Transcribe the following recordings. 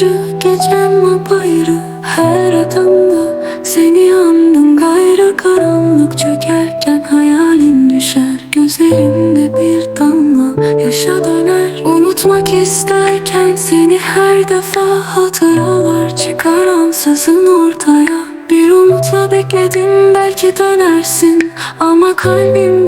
Gece gecem apayrı Her adımda seni andım. Gayrı karanlık çökerken hayalin düşer. Gözlerimde bir damla yaşa döner. Unutmak isterken seni her defa Hatıralar çıkar. Ansızın ortaya Bir umutla bekledim belki dönersin Ama kalbim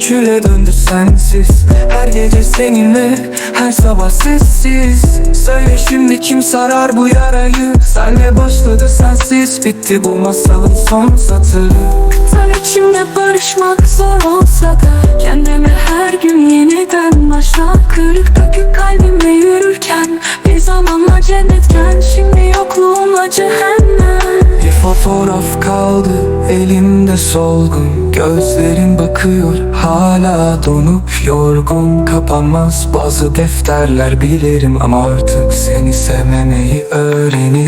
Küle döndü sensiz. Her gece seninle her sabah sessiz. Söyle şimdi kim sarar bu yarayı? Senle başladı sensiz. Bitti bu masalın son satırı. Sen içimde barışmak zor olsa da Kendime her gün yeniden başla. Kırık dökük fotoğraf kaldı elimde solgun Gözlerin bakıyor hala donup yorgun Kapanmaz bazı defterler bilirim Ama artık seni sevmemeyi öğrenirim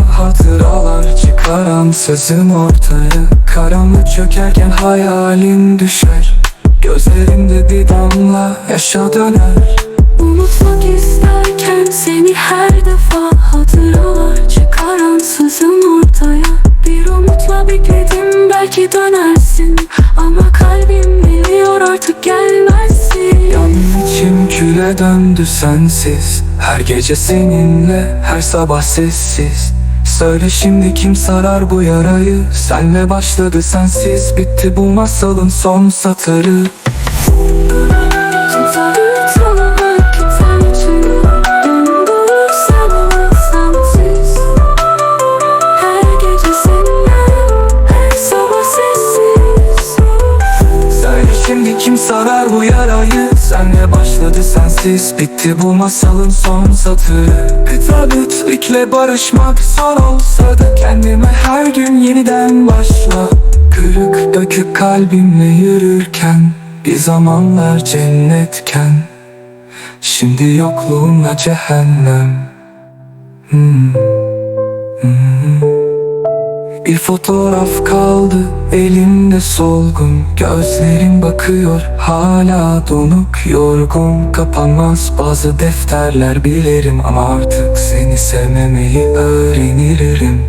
hatıralar çıkar ansızın ortaya. Karanlık çökerken hayalin düşer. Gözlerinde bir damla yaşa döner. Unutmak isterken Seni her defa hatıralar çıkar ansızın ortaya. Bir umutla bekledim belki dönersin. Ama kalbim biliyor artık gelmezsin. Yanım içim küle döndü sensiz. Her gece seninle her sabah sessiz Söyle şimdi kim sarar bu yarayı? Senle başladı sensiz bitti bu masalın son satırı. Söyle şimdi kim sarar bu yarayı Senle başladı sensiz? Bitti bu masalın son satırı. Kıta bütlikle barışmak zor olsa da Kendime her gün yeniden başla. Kırık dökük kalbimle yürürken Bir zamanlar cennetken. Şimdi yokluğunla cehennem Bir fotoğraf kaldı elimde solgun. Gözlerin bakıyor hala donuk yorgun. Kapanmaz bazı defterler bilirim Ama artık seni sevmemeyi öğrenirim